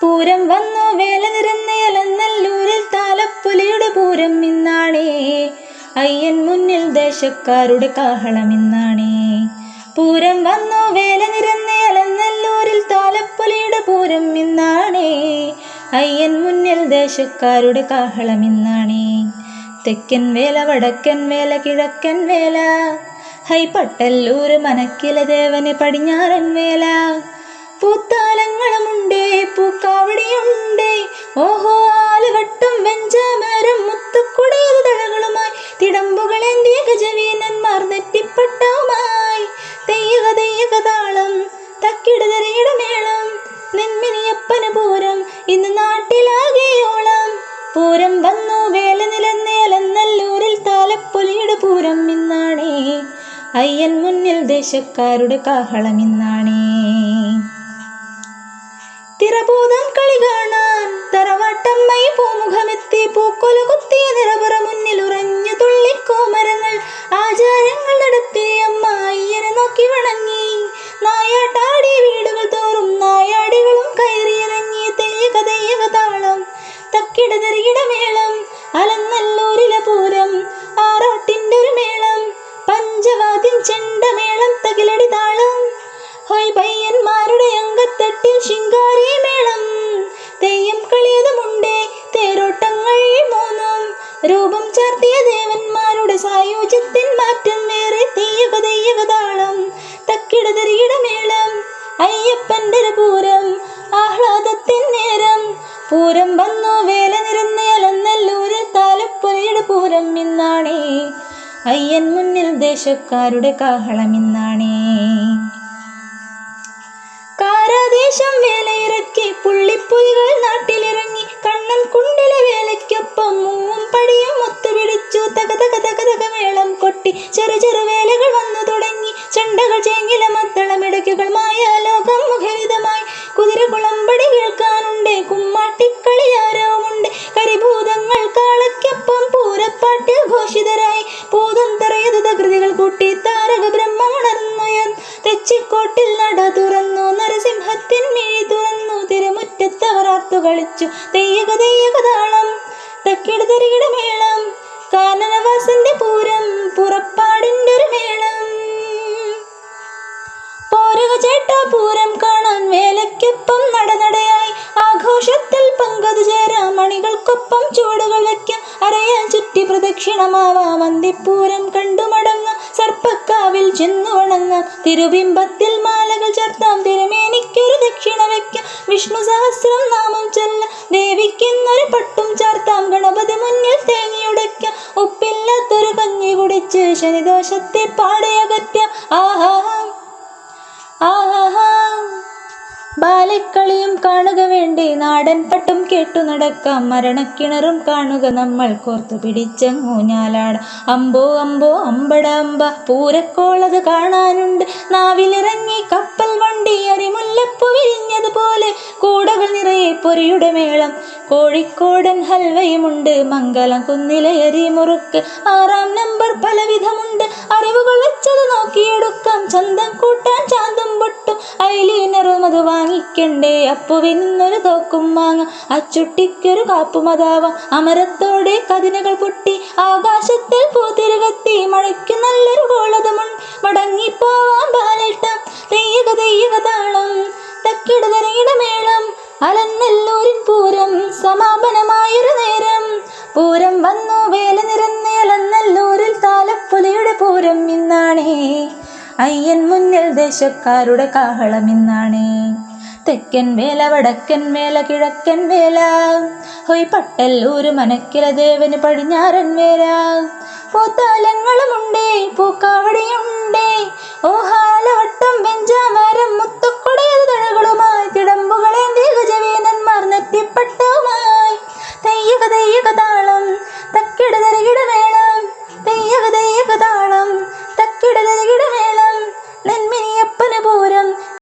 പൂരം വന്നു വേല നിറന്നേലന്നല്ലൂരിൽ താലപ്പൊലിയുടെ പൂരം ഇന്നാണേ. അയ്യൻ മുന്നിൽ ദേശക്കാരുടെ കാഹളം ഇന്നാണേ. പൂരം വന്നു വേല നിറന്നേലന്നല്ലൂരിൽ താലപ്പൊലിയുടെ പൂരം ഇന്നാണേ. അയ്യൻ മുന്നിൽ ദേശക്കാരുടെ കാഹളം ഇന്നാണേ. തെക്കൻ വേല വടക്കൻ വേല കിഴക്കൻ വേല. ഹൈ പട്ടല്ലൂർ മനക്കില ദേവന് പടിഞ്ഞാറൻ വേല. പൂത്താലങ്ങളുമുണ്ടേ പൂക്കാവടിയുണ്ടേ. ഓഹോ ആലുവട്ടം വെഞ്ചാമരം മുത്തുക്കുടയിൽ തടകളുമായി തിടമ്പുകളേന്തിയ ഗജവീനന്മാർ നെറ്റിപ്പട്ടവുമായി. തെയ്യക തെയ്യക താളം തക്കിടതരയിട മേളം നെന്മിനിയപ്പന പൂരം ഇന്ന് നാട്ടിലാകെയോളം. പൂരം വന്നു വേല നിലന്നേലെന്നല്ലൂരിൽ താലപ്പൊലിയുടെ പൂരം ഇന്നാണേ. അയ്യൻ മുന്നിൽ ദേശക്കാരുടെ കാഹളം ഇന്നാണേ. തിറഭൂതം കളി കാണാൻ തറവാട്ടമ്മൈ പൂമുഖമെത്തി പൂക്കൊല കുത്തിയ നിറപുറ മുന്നിൽ ഉറഞ്ഞു തുള്ളിക്കോമരങ്ങൾ ആചാരങ്ങൾ നടത്തി അമ്മായിയനെ നോക്കി വണങ്ങി. നായാട്ടാടി വീടുകൾ തോറും നായാടികളും കയറിയിറങ്ങി. തെയ്യക തെയ്യക താളം തക്കിട തെറിയിട മേളം അലന്നല്ലൂരിലെ പൂരം ആറാട്ടിന്റെ ഒരു മേളം പഞ്ചവാദ്യം ചെണ്ടമേളം അങ്കത്തട്ടിൽ ശിങ്കാരി മേളം. തെയ്യം കളിയതുമുണ്ടേ തേരോട്ടങ്ങൾ മൂന്നും. രൂപം ചാർത്തിയ ദേവന്മാരുടെ സായോജ്യത്തിൻ മാറ്റം വേറെ തെയ്യക തെയ്യക മേളം അയ്യപ്പന്റെ പൂരം ആഹ്ലാദത്തിൻ നേരം. പൂരം വന്നു വേല നിരന്നേലെന്നല്ലൂരിൽ താലപ്പൊലിയുടെ പൂരം ഇന്നാണേ. അയ്യൻ മുന്നിൽ ദേശക്കാരുടെ കാഹളം ഇന്നാണേ. കാരാദേശം വേലയിറക്കി പുള്ളിപ്പുലികൾ നാട്ടിലിറങ്ങി കണ്ണൻ കുണ്ടിലെ ആർത്തു കളിച്ചു. തെയ്യക തെയ്യക താളം. തക്കിട തെറികിട മേളം. കാനനവാസന്റെ പൂരം പുറപ്പാടിന്റെ ഒരു മേളം. പോരുക ചേട്ടാ പൂരം കാണാൻ വേലയ്ക്കൊപ്പം നടനടയായി. ആഘോഷത്തിൽ പങ്കതു ചേരാം മണികൾക്കൊപ്പം ചുവടുകൾ വയ്ക്കാം. അരയാൻ ചുറ്റി പ്രദക്ഷിണമാവാം വന്ദിപ്പൂരം കണ്ടു മടങ്ങാം. സർപ്പക്കാവിൽ ചെന്നു വണങ്ങാം. തിരുബിംബത്തിൽ മാലകൾ ചേർത്താം. തിരുമേനിക്കൊരു ദക്ഷിണ വയ്ക്കാം. വിഷ്ണു സഹസ്രം നാമം ചൊല്ല. ദേവിക്കുന്നൊരു പട്ടും ചേർത്താം. ഗണപതി മുന്നിൽ തേങ്ങിയുടയ്ക്കാം. ഉപ്പില്ലാത്തൊരു കഞ്ഞി കുടിച്ച് ശനിദോഷത്തെ പാടയകറ്റാം ആഹാ. ആഹാ. ബാലക്കളിയും കാണുക വേണ്ടി നാടൻ പട്ടും കേട്ടു നടക്കാം. മരണക്കിണറും കാണുക നമ്മൾ കോർത്തു പിടിച്ചങ്ങൂഞ്ഞാലാട അമ്പോ അമ്പോ അമ്പട അമ്പ. പൂരക്കോളത് കാണാനുണ്ട്. നാവിലിറങ്ങി കപ്പൽ വണ്ടി അരിമുല്ലപ്പു വിരിഞ്ഞതുപോലെ കൂടകൾ നിറയെ പൊരിയുടെ മേളം. കോഴിക്കോടൻ ഹൽവയുമുണ്ട് മംഗളം കുന്നിലെ മുറുക്ക്. ആറാം നമ്പർ പലവിധമുണ്ട് അറിവുകൾ വെച്ചത് നോക്കിയെടുക്കാം. ചന്തം കൂട്ടാൻ ചാന്തും പൊട്ടും ഐലീനറും അത് വാങ്ങിക്കണ്ടേ? അപ്പുവിനൊരു തോക്കും വാങ്ങാം അച്ചുട്ടിക്കൊരു കാപ്പുമതാവാം അമരത്തോടെ കതിനകൾ പൊട്ടി ആകാശത്തിൽ പൂത്തിരുകത്തി മഴയ്ക്ക് നല്ലൊരു കോളതുമുണ്ട്. മടങ്ങിപ്പോവാം ബാലേട്ടം തെയ്യക തെയ്യക താളം. മേളം അലന്നല്ലൂരിൻ പൂരം സമാപനമായൊരു നേരം. പൂരം വന്നു വേല നിറന്നേലന്നല്ലൂരിൽ താലപ്പൊലിയുടെ പൂരം ഇന്നാണേ. അയ്യൻ മുന്നിൽ ദേശക്കാരുടെ കാഹളം ഇന്നാണേ. തെക്കൻ വേല വടക്കൻ വേല കിഴക്കൻ വേല. ഹൊയ് പട്ടല്ലൂര് മനക്കില ദേവന് പടിഞ്ഞാറൻ വേല. പൂത്താലങ്ങളുമുണ്ടേ പൂക്കാവടിയുണ്ടേ. ഏകതാളം തക്കിടതരകിടവേ